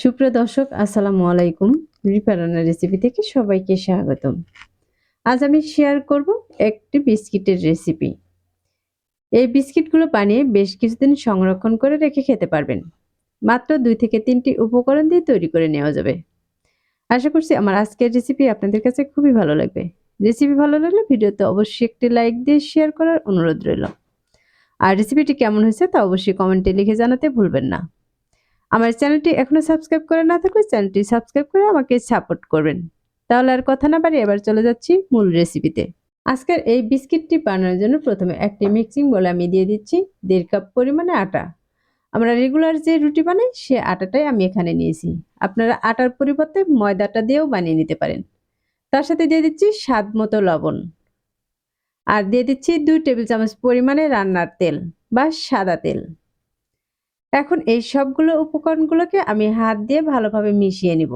সুপ্রিয় দর্শক, আসসালামু আলাইকুম। রিপা রান্নার রেসিপি থেকে সবাইকে স্বাগতম। আজ আমি শেয়ার করব একটি বিস্কিটের রেসিপি এই বিস্কিটগুলো বানিয়ে বেশ কিছুদিন সংরক্ষণ করে রেখে খেতে পারবেন। মাত্র দুই থেকে তিনটি উপকরণ দিয়ে তৈরি করে নেওয়া যাবে। আশা করছি আমার আজকের রেসিপি আপনাদের কাছে খুবই ভালো লাগবে। রেসিপি ভালো লাগলে ভিডিওতে অবশ্যই একটি লাইক দিয়ে শেয়ার করার অনুরোধ রইল। আর রেসিপিটি কেমন হয়েছে তা অবশ্যই কমেন্টে লিখে জানাতে ভুলবেন না। আমার চ্যানেলটি এখনও সাবস্ক্রাইব করে না থাকলে চ্যানেলটি সাবস্ক্রাইব করে আমাকে সাপোর্ট করবেন। তাহলে আর কথা না বাড়ি এবার চলে যাচ্ছি মূল রেসিপিতে আজকের এই বিস্কিটটি বানানোর জন্য প্রথমে একটি মিক্সিং বলে আমি দিয়ে দিচ্ছি দেড় কাপ পরিমাণে আটা। আমরা রেগুলার যে রুটি বানাই, সে আটাটাই আমি এখানে নিয়েছি। আপনারা আটার পরিবর্তে ময়দাটা দিয়েও বানিয়ে নিতে পারেন। তার সাথে দিয়ে দিচ্ছি স্বাদ মতো লবণ। আর দিয়ে দিচ্ছি দুই টেবিল চামচ পরিমাণে রান্নার তেল বা সাদা তেল। এখন এই সবগুলো উপকরণগুলোকে আমি হাত দিয়ে ভালোভাবে মিশিয়ে নিব।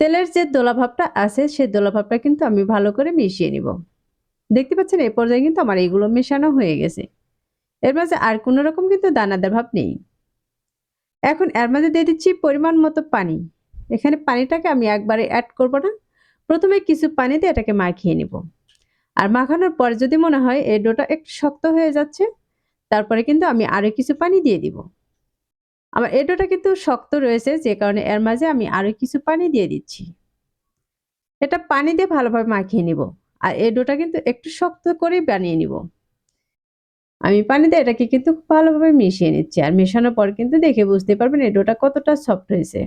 তেলের যে দোলাভাবটা আছে সেই দোলাভাবটা কিন্তু আমি ভালো করে মিশিয়ে নিব। দেখতে পাচ্ছেন এই পর্যায়ে কিন্তু আমার এইগুলো মেশানো হয়ে গেছে। এর মাঝে আর কোনো রকম কিন্তু দানাদার ভাব নেই। এখন এর মাঝে দিয়ে দিচ্ছি পরিমাণ মতো পানি। এখানে পানিটাকে আমি একবারে অ্যাড করব না। প্রথমে কিছু পানি দিয়ে এটাকে মাখিয়ে নিব। আর মাখানোর পর যদি মনে হয় এই ডোটা একটু শক্ত হয়ে যাচ্ছে তারপরে কিন্তু আমি আরও কিছু পানি দিয়ে দিব। আমার এডোটা কিন্তু শক্ত রয়েছে, যে কারণে এর মাঝে আমি আরও কিছু পানি দিয়ে দিচ্ছি। এটা পানি দিয়ে ভালোভাবে মাখিয়ে নিব, আর এডোটা কিন্তু একটু শক্ত করেই বানিয়ে নিব। আমি পানি দিয়ে এটাকে কিন্তু ভালোভাবে মিশিয়ে নিচ্ছি, আর মেশানোর পর কিন্তু দেখে বুঝতে পারবেন এডোটা কতটা সফট হয়েছে।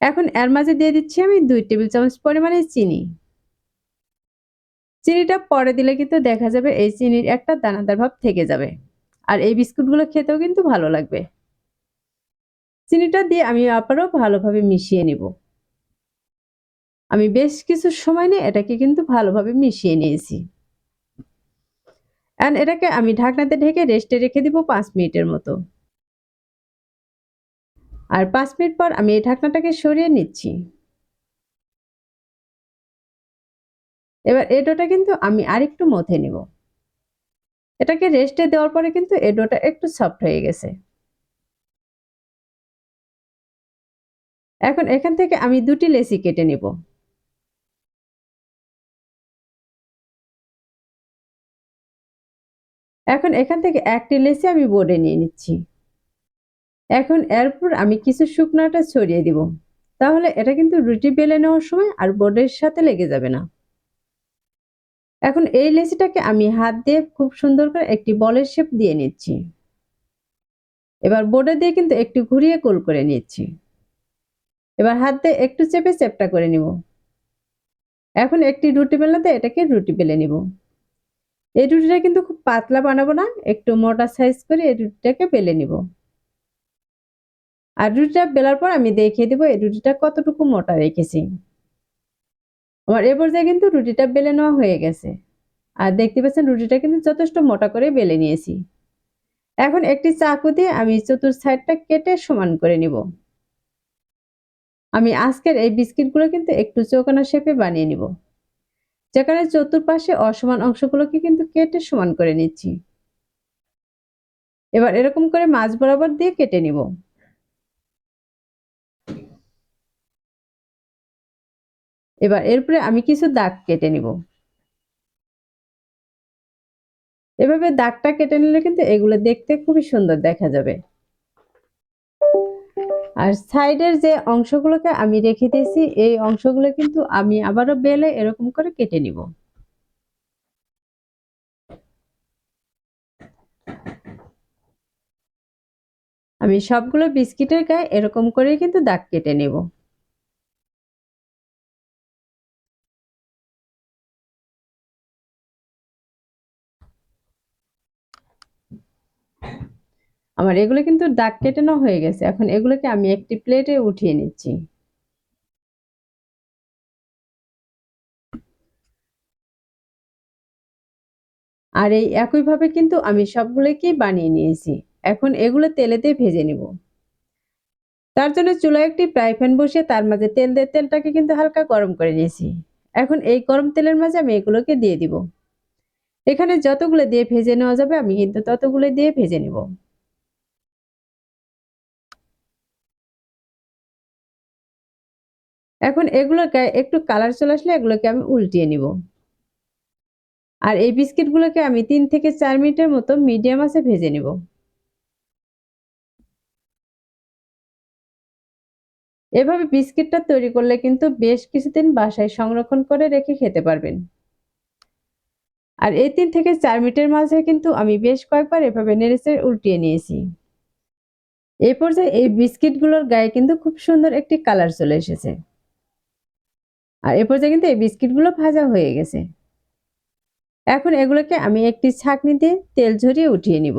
এখন এর মাঝে দিয়ে দিচ্ছি আমি দুই টেবিল চামচ পরিমাণে চিনি। চিনিটা পরে দিলে কিন্তু দেখা যাবে এই চিনির একটা দানাদার ভাব থেকে যাবে। আর এই বিস্কুটগুলো খেতেও কিন্তু ভালো লাগবে। চিনিটা দিয়ে আমি আবারও ভালোভাবে মিশিয়ে নিব। আমি বেশ কিছু সময় নিয়ে এটাকে কিন্তু ভালোভাবে মিশিয়ে নিয়েছি। অ্যান্ড এটাকে আমি ঢাকনাতে ঢেকে রেস্টে রেখে দিব পাঁচ মিনিটের মতো। আর পাঁচ মিনিট পর আমি এই ঢাকনাটাকে সরিয়ে নিচ্ছি। এবার এডোটা কিন্তু আমি আরেকটু মথে নিব। এটাকে রেস্টে দেওয়ার পরে কিন্তু এডোটা একটু সফট হয়ে গেছে। এখন এখান থেকে আমি দুটি লেসি কেটে নিব। এখন এখান থেকে একটি লেসি আমি বোর্ডে নিয়ে নিচ্ছি। এখন এরপর আমি কিছু শুকনাটা ছড়িয়ে দিব। তাহলে এটা কিন্তু রুটি বেলে নেওয়ার সময় আর বোর্ডের সাথে লেগে যাবে না। এখন এই লেচিটাকে আমি হাত দিয়ে খুব সুন্দর করে একটি বলের শেপ দিয়ে নিচ্ছি। এবার বোর্ডে দিয়ে কিন্তু একটু ঘুরিয়ে গোল করে নিচ্ছি। এবার হাত দিয়ে একটু চেপে চেপটা করে নিব। এখন একটি রুটি বেলাতে এটাকে রুটি বেলে নিব। এই রুটিটা কিন্তু খুব পাতলা বানাবো না, একটু মোটা সাইজ করে এই রুটিটাকে বেলে নিব। আর রুটিটা বেলার পর আমি দেখিয়ে দেবো এই রুটিটা কতটুকু মোটা রেখেছি। আমার এ পর্যায়ে কিন্তু রুটিটা বেলে নেওয়া হয়ে গেছে। আর দেখতে পাচ্ছেন রুটিটা কিন্তু যথেষ্ট মোটা করে বেলে নিয়েছি। এখন একটি চাকু দিয়ে আমি চতুর সাইডটা কেটে সমান করে নিব। আমি আজকের এই বিস্কিটগুলো কিন্তু একটু চৌকানা শেপে বানিয়ে নিব। যেখানে চতুর্পাশে অসমান অংশগুলোকে কিন্তু কেটে সমান করে নিচ্ছি। এবার এরকম করে মাছ বরাবর দিয়ে কেটে নিব। এবার এরপরে আমি কিছু দাগ কেটে নিব। এভাবে দাগটা কেটে নিলে কিন্তু এগুলো দেখতে খুবই সুন্দর দেখা যাবে। আর সাইডের যে অংশগুলোকে আমি রেখে দিয়েছি, এই অংশগুলো কিন্তু আমি আবারও বেলে এরকম করে কেটে নিব। আমি সবগুলো বিস্কিটের গায়ে এরকম করে কিন্তু দাগ কেটে নেব। আমার এগুলো কিন্তু দাগ কেটানো হয়ে গেছে। এখন এগুলোকে আমি একটি প্লেটে উঠিয়ে নিচ্ছি। আর এই একইভাবে কিন্তু আমি সবগুলোকেই বানিয়ে নিয়েছি। এখন এগুলো তেলেতে ভেজে নিব। তার জন্য চুলায় একটি ফ্রাই প্যান বসিয়ে তার মাঝে তেল দিয়ে তেলটাকে কিন্তু হালকা গরম করে নিয়েছি। এখন এই গরম তেলের মাঝে আমি এগুলোকে দিয়ে দিব। এখানে যতগুলো দিয়ে ভেজে নেওয়া যাবে আমি কিন্তু ততগুলো দিয়ে ভেজে নেব। এখন এগুলো গায়ে একটু কালার চলে আসলে এগুলোকে আমি উল্টিয়ে নিব। আর এই বিস্কিটগুলোকে আমি তিন থেকে চার মিনিটের মতো মিডিয়াম আছে ভেজে নিব। এভাবে বিস্কিটটা তৈরি করলে কিন্তু বেশ কিছুদিন বাসায় সংরক্ষণ করে রেখে খেতে পারবেন। আর এই তিন থেকে চার মিনিটের মাঝে কিন্তু আমি বেশ কয়েকবার এভাবে নেড়েচে উল্টিয়ে নিয়েছি। এই পর্যায়ে এই বিস্কিটগুলোর গায়ে কিন্তু খুব সুন্দর একটি কালার চলে এসেছে। আর এ পর্যায়ে কিন্তু এই বিস্কিটগুলো ভাজা হয়ে গেছে। এখন এগুলোকে আমি একটি ছাঁকনি দিয়ে তেল ঝরিয়ে উঠিয়ে নিব।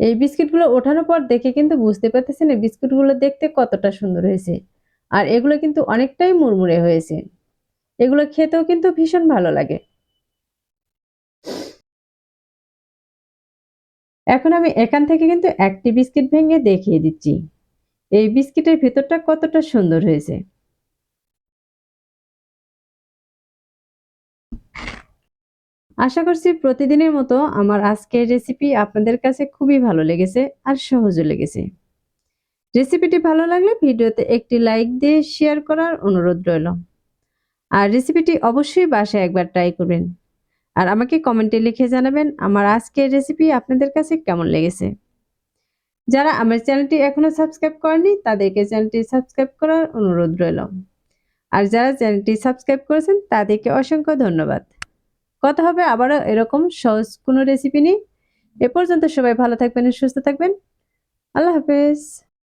এই বিস্কিটগুলো ওঠানোর পর দেখে কিন্তু বুঝতে পারতেছেন এই বিস্কিটগুলো দেখতে কতটা সুন্দর হয়েছে। আর এগুলো কিন্তু অনেকটাই মুড়মুড়ে হয়েছে। এগুলো খেতেও কিন্তু ভীষণ ভালো লাগে। এখন আমি এখান থেকে কিন্তু একটি বিস্কিট ভেঙে দেখিয়ে দিচ্ছি। এই বিস্কিটের ভেতরটা কতটা সুন্দর হয়েছে। আশা করছি প্রতিদিনের মতো আমার আজকের রেসিপি আপনাদের কাছে খুবই ভালো লেগেছে আর সহজও লেগেছে। রেসিপিটি ভালো লাগলে ভিডিওতে একটি লাইক দিয়ে শেয়ার করার অনুরোধ রইল। আর রেসিপিটি অবশ্যই বাসায় একবার ট্রাই করবেন। আর আমাকে কমেন্টে লিখে জানাবেন আমার আজকের রেসিপি আপনাদের কাছে কেমন লেগেছে। যারা আমার চ্যানেলটি এখনও সাবস্ক্রাইব করেনি তাদেরকে চ্যানেলটি সাবস্ক্রাইব করার অনুরোধ রইল। আর যারা চ্যানেলটি সাবস্ক্রাইব করেছেন, তাদেরকে অসংখ্য ধন্যবাদ। কথা হবে আবারও এরকম সহজ কোনো রেসিপি নিয়ে। এ পর্যন্ত সবাই ভালো থাকবেন, সুস্থ থাকবেন। আল্লাহ হাফেজ।